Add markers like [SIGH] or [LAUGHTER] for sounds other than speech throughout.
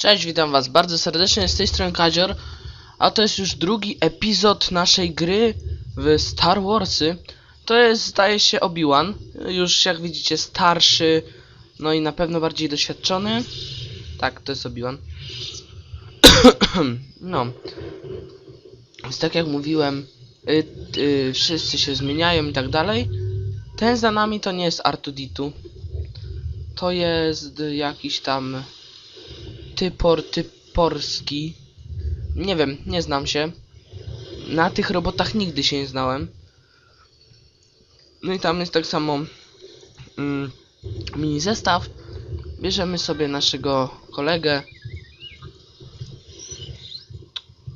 Cześć, witam was bardzo serdecznie z tej strony Kadzior, a to jest już drugi epizod naszej gry w Star Warsy. To jest, zdaje się, Obi-Wan, już jak widzicie starszy, no i na pewno bardziej doświadczony. Tak, to jest Obi-Wan. [CLEARS THROAT] no. Więc tak jak mówiłem, y, y, wszyscy się zmieniają i tak dalej. Ten za nami to nie jest Artuditu. To jest jakiś tam typor, typorski. Nie wiem, nie znam się. Na tych robotach nigdy się nie znałem. No i tam jest tak samo mm, mini zestaw. Bierzemy sobie naszego kolegę.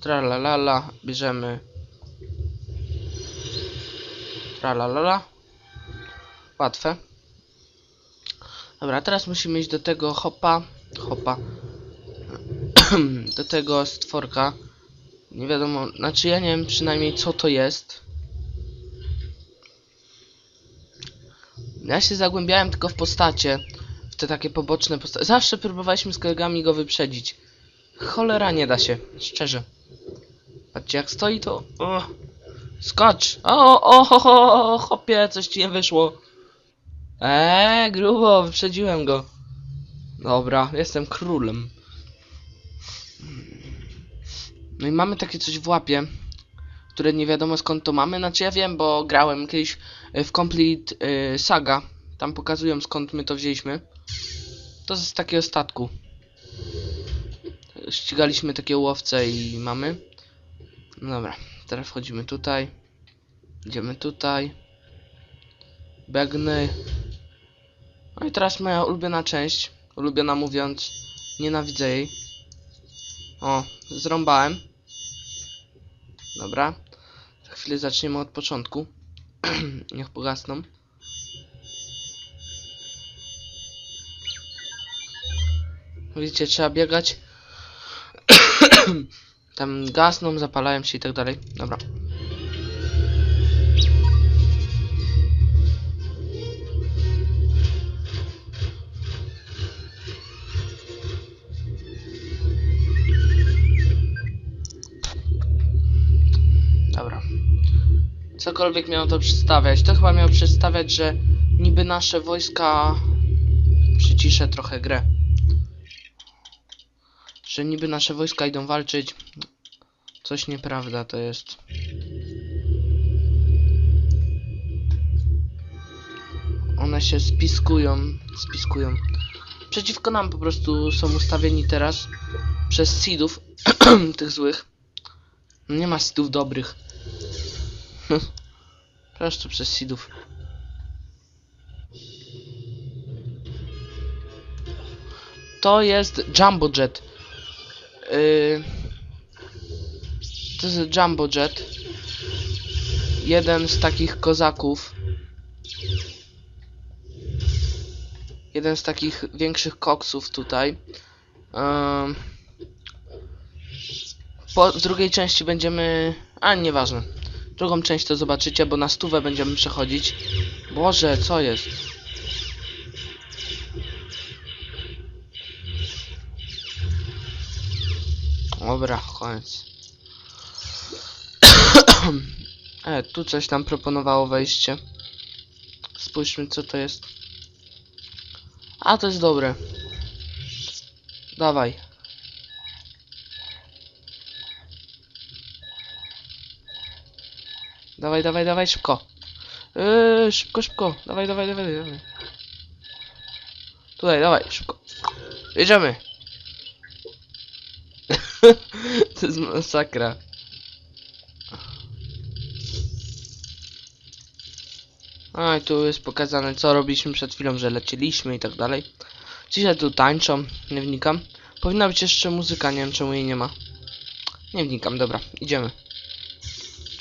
Tralalala, bierzemy. Tralalala. Łatwe. Dobra, teraz musimy iść do tego hopa. Hopa. [CLEARS THROAT] do tego stworka. Nie wiadomo, znaczy ja nie wiem przynajmniej co to jest. Ja się zagłębiałem tylko w postacie. W te takie poboczne postacie. Zawsze próbowaliśmy z kolegami go wyprzedzić. Cholera nie da się, szczerze. Patrzcie jak stoi to... O, skocz! O, o, ho, ho, hopie, coś ci nie wyszło. Eee, grubo, wyprzedziłem go. Dobra, jestem królem. No i mamy takie coś w łapie, które nie wiadomo skąd to mamy. Znaczy ja wiem, bo grałem kiedyś y, w Complete y, Saga. Tam pokazują skąd my to wzięliśmy. To z takiego statku. Ścigaliśmy takie łowce i mamy. No dobra, teraz wchodzimy tutaj. Idziemy tutaj. Biegnę. No i teraz moja ulubiona część. Ulubiona mówiąc, nienawidzę jej. O, zrąbałem. Dobra. Za chwilę zaczniemy od początku. [CLEARS THROAT] Niech pogasną. Widzicie, trzeba biegać. [CLEARS THROAT] Tam gasną, zapalają się i tak dalej. Dobra. Cokolwiek miało to przedstawiać. To chyba miało przedstawiać, że niby nasze wojska przyciszę trochę grę. Że niby nasze wojska idą walczyć. Coś nieprawda to jest. One się spiskują, spiskują. Przeciwko nam po prostu są ustawieni teraz przez seedów, [CLEARS THROAT] tych złych. Nie ma seedów dobrych. [LAUGHS] Prosto przez seedów. To jest Jumbo Jet. Yy, to jest Jumbo Jet. Jeden z takich kozaków. Jeden z takich większych koksów tutaj. Ym, po, drugiej części będziemy... A, nieważne. Drugą część to zobaczycie, bo na stówę będziemy przechodzić. Boże, co jest? Dobra, koniec. [COUGHS] e, tu coś tam proponowało wejście. Spójrzmy, co to jest. A, to jest dobre. Dawaj. Dawaj, dawaj, dawaj, szybko. Yy, szybko, szybko. Dawaj, dawaj, dawaj, dawaj. Tutaj, dawaj, szybko. Jedziemy. [LAUGHS] to jest masakra. A i tu jest pokazane co robiliśmy przed chwilą, że lecieliśmy i tak dalej. Dzisiaj tu tańczą, nie wnikam. Powinna być jeszcze muzyka, nie wiem czemu jej nie ma. Nie wnikam, dobra, idziemy.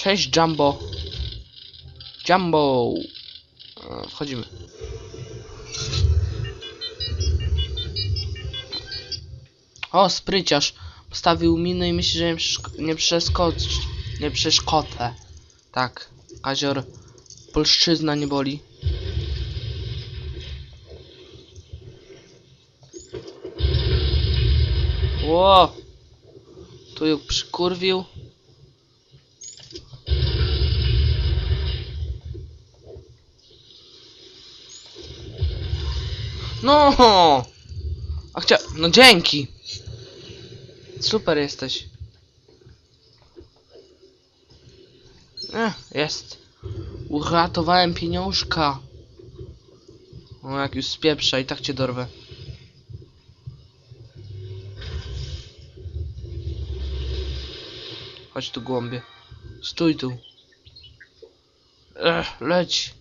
Cześć Jumbo. Jumbo. E, Wchodzimy. O, spryciarz. Postawił minę i myśli, że nie, przeskocz... Nie przeszkodzę. Tak. Kazior. Polszczyzna nie boli. Ło! Tu ją przykurwił. No! A chcia... No dzięki! Super jesteś. Eh, jest. Uratowałem pieniążka. O, jak już spieprza i tak cię dorwę. Chodź tu głąbie. Stój tu. Ech, leć.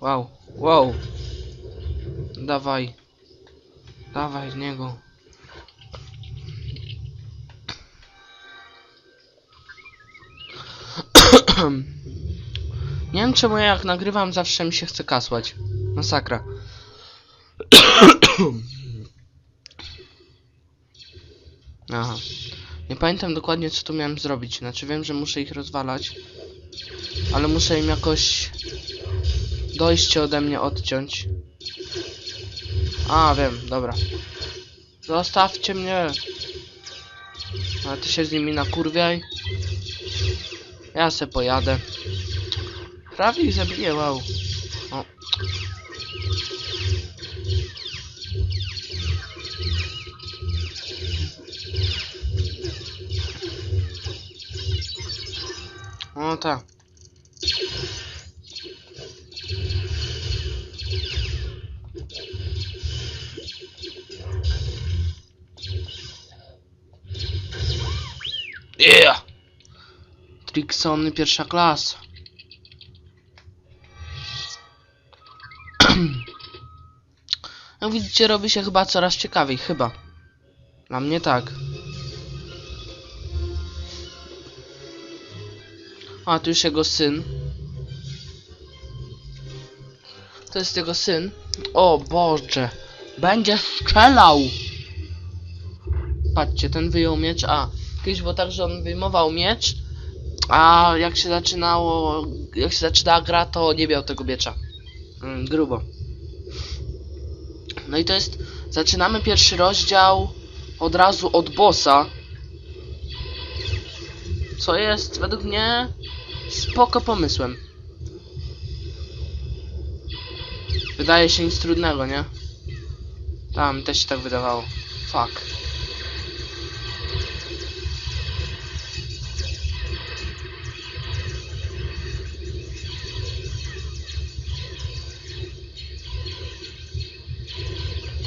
Wow, wow. Dawaj. Dawaj w niego. [CLEARS THROAT] Nie wiem czemu ja jak nagrywam zawsze mi się chce kasłać. Masakra. [CLEARS THROAT] Aha. Nie pamiętam dokładnie co tu miałem zrobić. Znaczy wiem, że muszę ich rozwalać. Ale muszę im jakoś dojście ode mnie odciąć. A, wiem, dobra. Zostawcie mnie. A ty się z nimi nakurwiaj. Ja se pojadę. Prawie ich zabiję, wow. O. O tak. Yeah! Tricksony pierwsza klasa. [CLEARS THROAT] Jak widzicie, robi się chyba coraz ciekawiej, chyba. Dla mnie tak. A, tu już jego syn. To jest jego syn. O Boże. Będzie strzelał. Patrzcie, ten wyjął miecz. A, kiedyś było tak, że on wyjmował miecz. A jak się zaczynało, jak się zaczynała gra, to nie miał tego miecza. Mm, grubo. No i to jest, zaczynamy pierwszy rozdział od razu od bossa. Co jest według mnie spoko pomysłem. Wydaje się nic trudnego, nie? Tam też się tak wydawało. Fuck.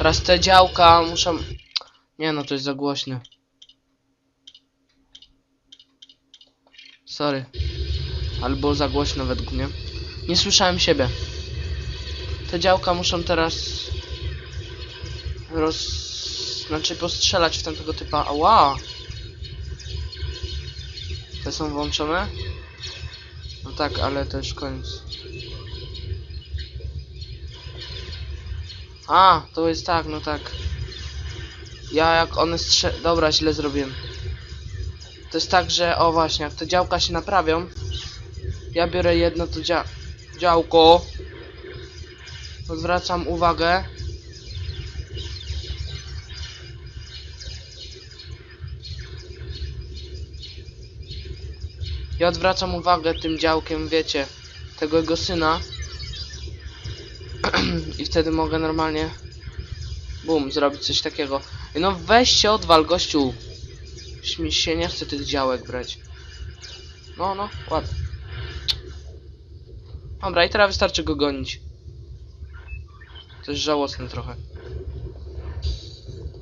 Teraz te działka muszą... Nie no, to jest za głośne. Sorry. Albo za głośno według mnie. Nie słyszałem siebie. Te działka muszą teraz... Roz... Znaczy postrzelać w tamtego typa. Ała! Te są włączone? No tak, ale to już koniec. A, to jest tak, no tak. Ja jak one strze... Dobra, źle zrobiłem. To jest tak, że o właśnie, jak te działka się naprawią, ja biorę jedno to dzia... działko, odwracam uwagę. I odwracam uwagę tym działkiem, wiecie, tego jego syna. [CLEARS THROAT] I wtedy mogę normalnie bum, zrobić coś takiego. No weź się odwal, gościu. Mi się nie chce tych działek brać. No, no, ładnie. Dobra, i teraz wystarczy go gonić. To jest żałosne trochę.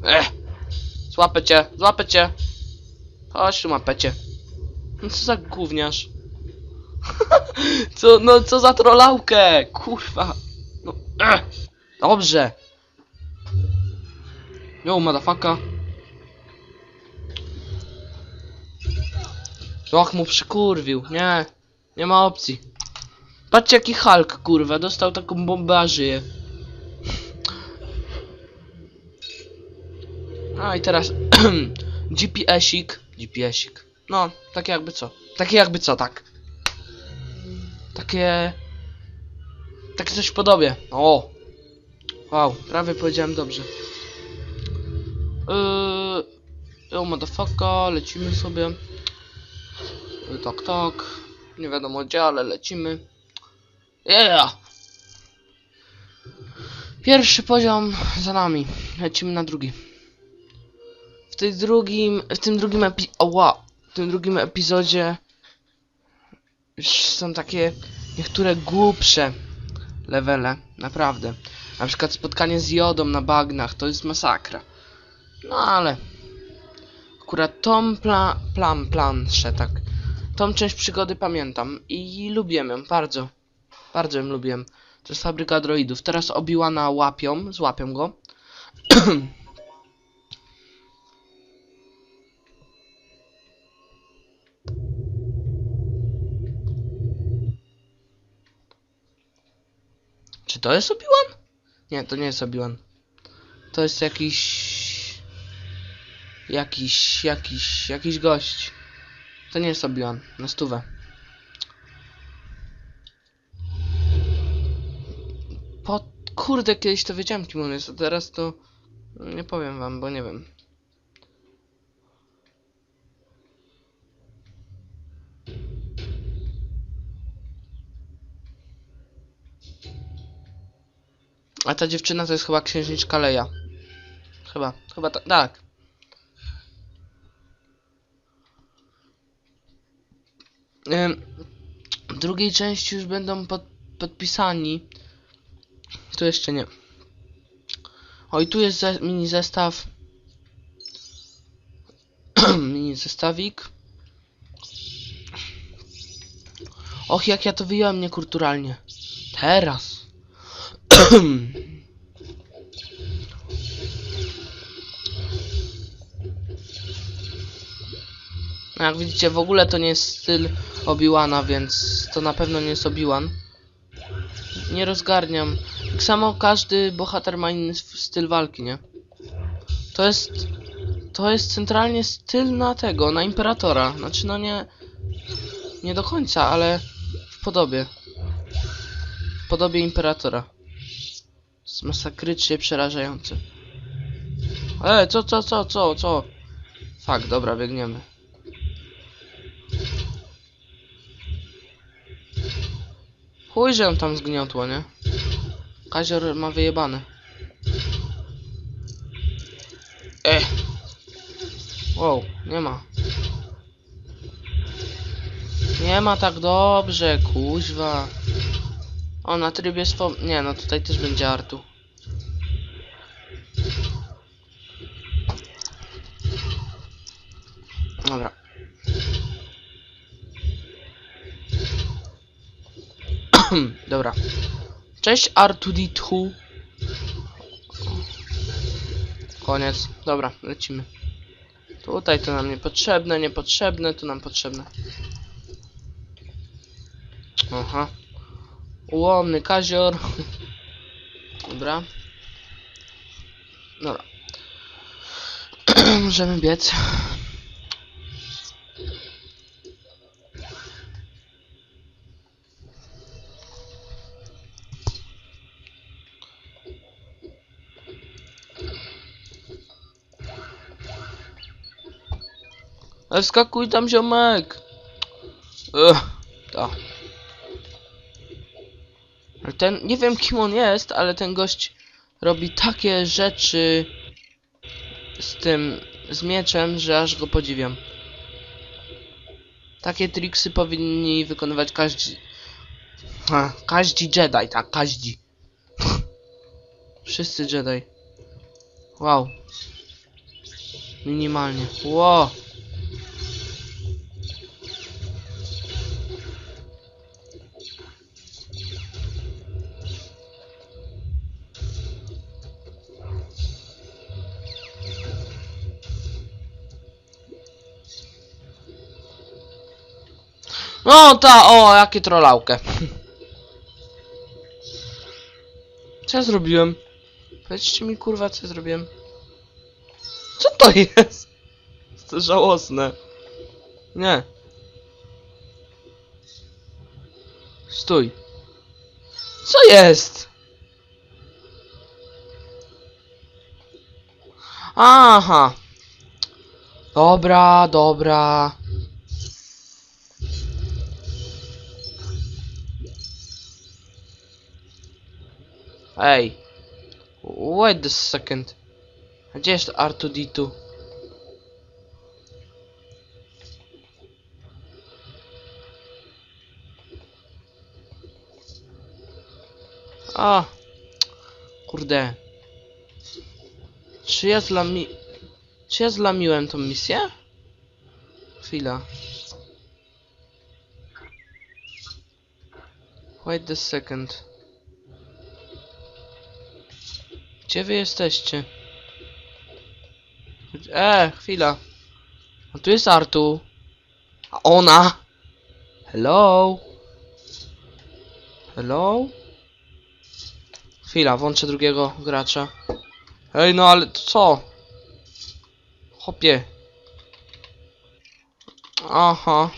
Ech! Złapę cię, złapę cię! Chodź tu, mapecie. No co za gówniarz. [LAUGHS] co, no co za trollałkę! Kurwa! Ech! Dobrze! Yo, motherfucker! Och, mu przykurwił. Nie, nie ma opcji. Patrzcie jaki Hulk, kurwa, dostał taką bombę, a żyje. A i teraz [CLEARS THROAT] GPS-ik. GPS-ik. No, takie jakby co. Takie jakby co, tak. Takie... Takie coś podobie. O! Wow, prawie powiedziałem dobrze. Yy, Yo, motherfucker, lecimy sobie. Tak, tak. Nie wiadomo gdzie, ale lecimy. Yeah! Pierwszy poziom za nami. Lecimy na drugi. W tej drugim, w tym drugim epi... Oła! W tym drugim epizodzie są takie niektóre głupsze levele, naprawdę. Na przykład spotkanie z jodą na bagnach, to jest masakra. No ale... Akurat tą pla, plan, planszę, tak. Tą część przygody pamiętam i lubię ją, bardzo. Bardzo ją lubię. To jest fabryka droidów. Teraz Obi-Wana łapią, złapią go. [CLEARS THROAT] to jest Obi-Wan? Nie, to nie jest Obi-Wan. To jest jakiś... Jakiś, jakiś, jakiś gość. To nie jest Obi-Wan. Na stówę. Po... Kurde, kiedyś to wiedziałem kim on jest, a teraz to... Nie powiem wam, bo nie wiem. A ta dziewczyna to jest chyba księżniczka Leia. Chyba, chyba ta, tak. W drugiej części już będą pod, podpisani. Tu jeszcze nie. Oj, tu jest ze, mini zestaw. [CLEARS THROAT] mini zestawik. Och, jak ja to wyjąłem niekulturalnie. Teraz. [CLEARS THROAT] Jak widzicie, w ogóle to nie jest styl Obi-Wana, więc to na pewno nie jest Obi-Wan. Nie rozgarniam. Tak samo każdy bohater ma inny styl walki, nie? To jest... To jest centralnie styl na tego, na Imperatora. Znaczy, no nie... Nie do końca, ale w podobie. W podobie Imperatora. To jest masakrycznie przerażające. E, co, co, co, co, co? Fak, dobra, biegniemy. Chuj, że ją tam zgniotło, nie? Kazior ma wyjebane. E. Wow, nie ma. Nie ma tak dobrze, kuźwa. O, na trybie swom... Nie, no tutaj też będzie Artu. Dobra. [CLEARS THROAT] Dobra. Cześć R2D2. Koniec. Dobra, lecimy. Tutaj to nam niepotrzebne, niepotrzebne, tu nam potrzebne. Aha. Ułomny kazior. [LAUGHS] Dobra. Dobra. [CLEARS THROAT] Możemy biec. Ale skakuj tam ziomek. Ugh, to. Ten, nie wiem kim on jest, ale ten gość robi takie rzeczy z tym, z mieczem, że aż go podziwiam. Takie triksy powinni wykonywać każdy... Ha, każdy Jedi, tak, każdy. Wszyscy Jedi. Wow. Minimalnie. Wow. No ta, o, jakie trollałkę. [LAUGHS] Co ja zrobiłem? Powiedzcie mi kurwa, co ja zrobiłem. Co to jest? [LAUGHS] To żałosne. Nie. Stój. Co jest? Aha. Dobra, dobra. Ej. Wait a second. Jest R2D2? A. Kurde. Czy ja zlami... Czy ja zlamiłem tą misję? Chwila. Wait a second. Gdzie wy jesteście? E, chwila. A tu jest Artu. A ona? Hello? Hello? Chwila, włączę drugiego gracza. Ej, no ale co? Hopie. Aha.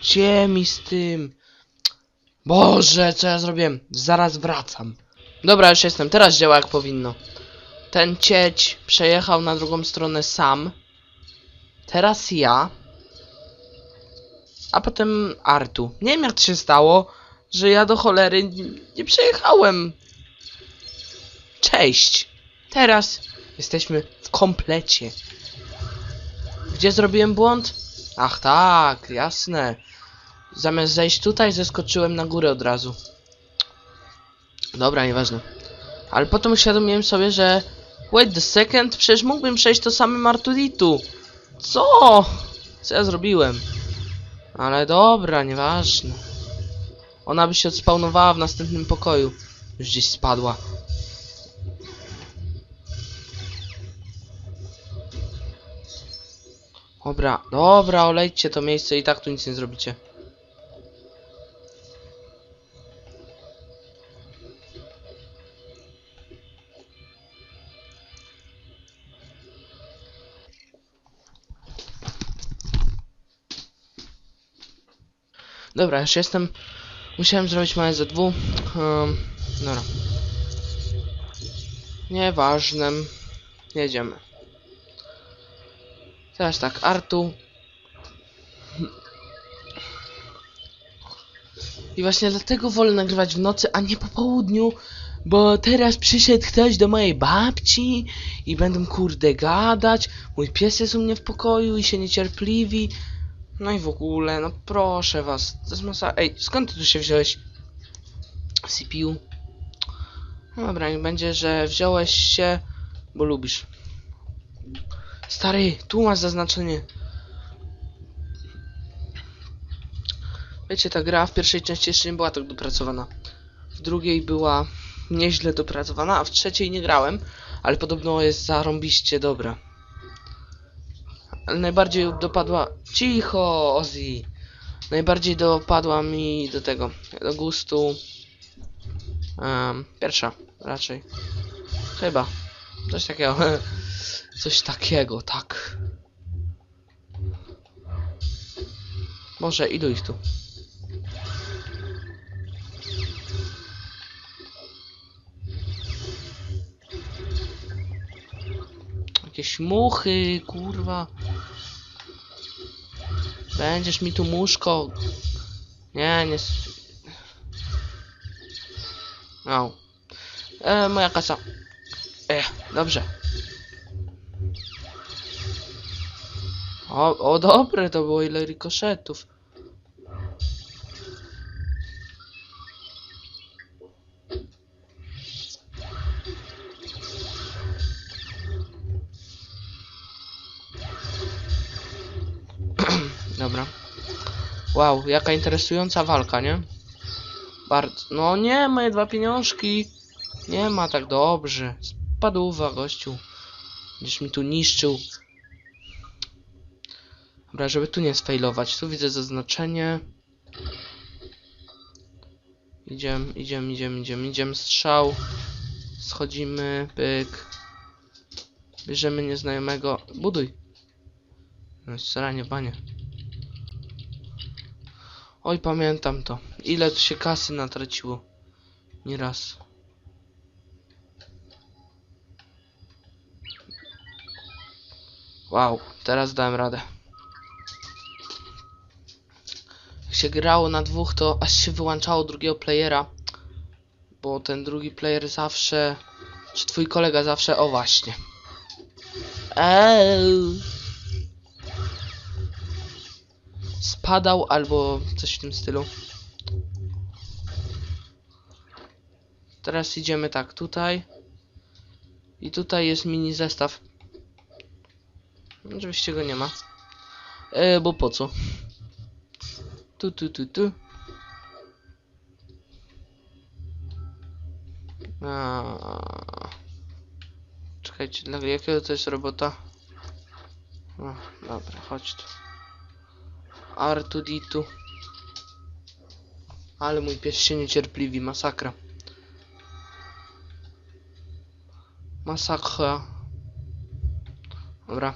Gdzie mi z tym? Boże, co ja zrobiłem? Zaraz wracam. Dobra, już jestem. Teraz działa jak powinno. Ten cieć przejechał na drugą stronę sam. Teraz ja. A potem Artu. Nie wiem jak to się stało, że ja do cholery n- nie przejechałem. Cześć. Teraz jesteśmy w komplecie. Gdzie zrobiłem błąd? Ach tak, jasne. Zamiast zejść tutaj, zeskoczyłem na górę od razu. Dobra, nieważne. Ale potem uświadomiłem sobie, że... Wait a second, przecież mógłbym przejść to samym Artuditu. Co? Co ja zrobiłem? Ale dobra, nieważne. Ona by się odspawnowała w następnym pokoju. Już gdzieś spadła. Dobra, dobra, olejcie to miejsce i tak tu nic nie zrobicie. Dobra, już jestem. Musiałem zrobić małe ZW. Um, dobra. Nieważne. Jedziemy. Teraz tak, Artu. I właśnie dlatego wolę nagrywać w nocy, a nie po południu, bo teraz przyszedł ktoś do mojej babci i będą kurde gadać. Mój pies jest u mnie w pokoju i się niecierpliwi. No i w ogóle, no proszę was, to jest masa... Ej, skąd ty tu się wziąłeś? CPU? No dobra, niech będzie, że wziąłeś się, bo lubisz. Stary, tu masz zaznaczenie. Wiecie, ta gra w pierwszej części jeszcze nie była tak dopracowana. W drugiej była nieźle dopracowana, a w trzeciej nie grałem, ale podobno jest zarąbiście dobra. Najbardziej dopadła... Cicho, Ozzy! Najbardziej dopadła mi do tego, do gustu... em, pierwsza, raczej. Chyba. Coś takiego. [LAUGHS] Coś takiego, tak. Może ilu ich tu? Jakieś muchy, kurwa. Będziesz mi tu muszko. Nie, nie. No. E, moja kasa. E, dobrze. O, o dobre to było ile rikoszetów. Wow, jaka interesująca walka, nie? Bardzo. No nie, moje dwa pieniążki. Nie ma tak dobrze. Spadłwa, gościu. Będziesz mi tu niszczył. Dobra, żeby tu nie sfailować. Tu widzę zaznaczenie. Idziemy, idziemy, idziemy, idziemy, idziemy. Strzał. Schodzimy, pyk. Bierzemy nieznajomego. Buduj. No, staranie, panie. Oj, pamiętam to. Ile tu się kasy natraciło. Nieraz. Wow, teraz dałem radę. Jak się grało na dwóch, to aż się wyłączało drugiego playera. Bo ten drugi player zawsze... Czy twój kolega zawsze... O właśnie. Eee. Spadał albo coś w tym stylu. Teraz idziemy tak, tutaj. I tutaj jest mini zestaw. Oczywiście go nie ma. E, bo po co? Tu, tu, tu, tu. A. Czekajcie, dla jakiego to jest robota? O, dobra, chodź tu. Artuditu. Ale mój pies się niecierpliwi, masakra. Masakra. Dobra.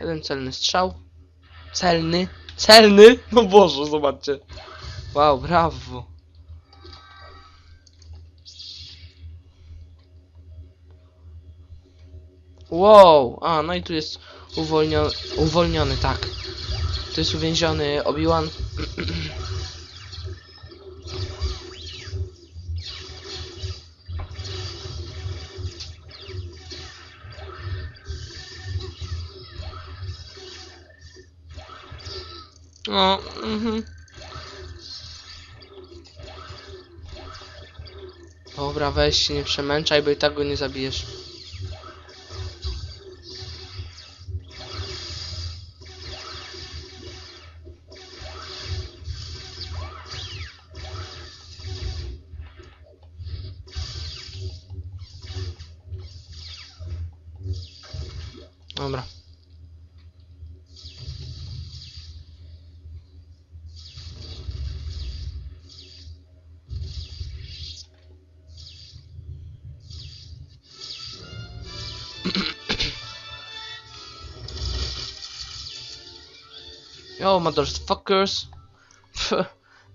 Jeden celny strzał. Celny. Celny! No Boże, zobaczcie. Wow, brawo. Wow! A, no i tu jest uwolniony, uwolniony, tak. Tu jest uwięziony Obi-Wan. No, mhm. Dobra, weź nie przemęczaj, bo i tak go nie zabijesz. Dobra. Yo, motherfuckers.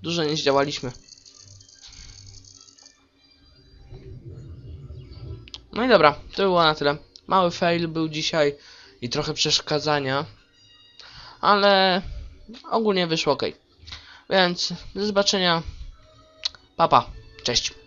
Dużo nie zdziałaliśmy. No i dobra, to było na tyle. Mały fail był dzisiaj i trochę przeszkadzania, ale ogólnie wyszło ok. Więc do zobaczenia. Papa, cześć.